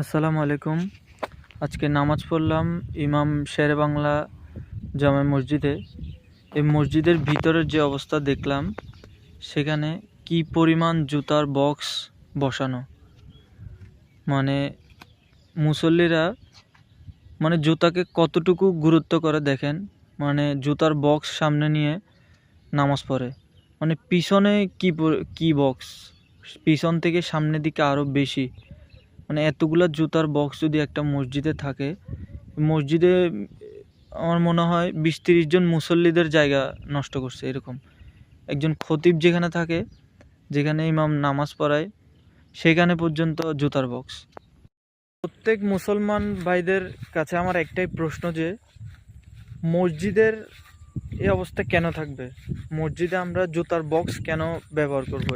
আসসালামু আলাইকুম। আজকে নামাজ পড়লাম ইমাম শেরে বাংলা জামে মসজিদে। এই মসজিদের ভিতরের যে অবস্থা দেখলাম, সেখানে কি পরিমাণ জুতার বক্স বসানো। মানে মুসল্লিরা মানে জুতাকে কতটুকু গুরুত্ব করে দেখেন মানে জুতার বক্স সামনে নিয়ে নামাজ পড়ে। মানে পিছনে কি কি বক্স? পিছন থেকে সামনের দিকে আরও বেশি। মানে এতগুলা জুতার বক্স যদি একটা মসজিদে থাকে, মসজিদে, আমার মনে হয় বিশ তিরিশ জন মুসল্লিদের জায়গা নষ্ট করছে এরকম। একজন খতিব যেখানে থাকে, যেখানে ইমাম নামাজ পড়ায়, সেখানে পর্যন্ত জুতার বক্স প্রত্যেক মুসলমান ভাইদের কাছে আমার একটাই প্রশ্ন যে, মসজিদের এই অবস্থা কেন থাকবে? মসজিদে আমরা জুতার বক্স কেন ব্যবহার করব?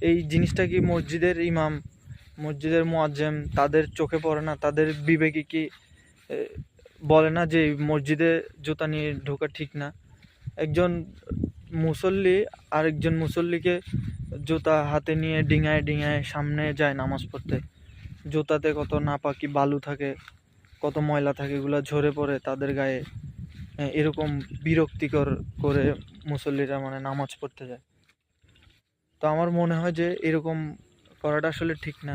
এই জিনিসটা কি মসজিদের ইমাম মসজিদের মোয়াজ্জেম, তাদের চোখে পড়ে না, তাদের বিবেকে কি বলে না যে মসজিদে জুতা নিয়ে ঢোকা ঠিক না? একজন মুসল্লি, আরেকজন মুসল্লিকে জুতা হাতে নিয়ে ডিঙায় ডিঙায় সামনে যায় নামাজ পড়তে। জুতাতে কত নাপাকি বালু থাকে, কত ময়লা থাকে, এগুলো ঝরে পড়ে তাদের গায়ে। এরকম বিরক্তিকর করে মুসল্লিরা মানে নামাজ পড়তে যায়। তো আমার মনে হয় যে এরকম করাটা আসলে ঠিক না।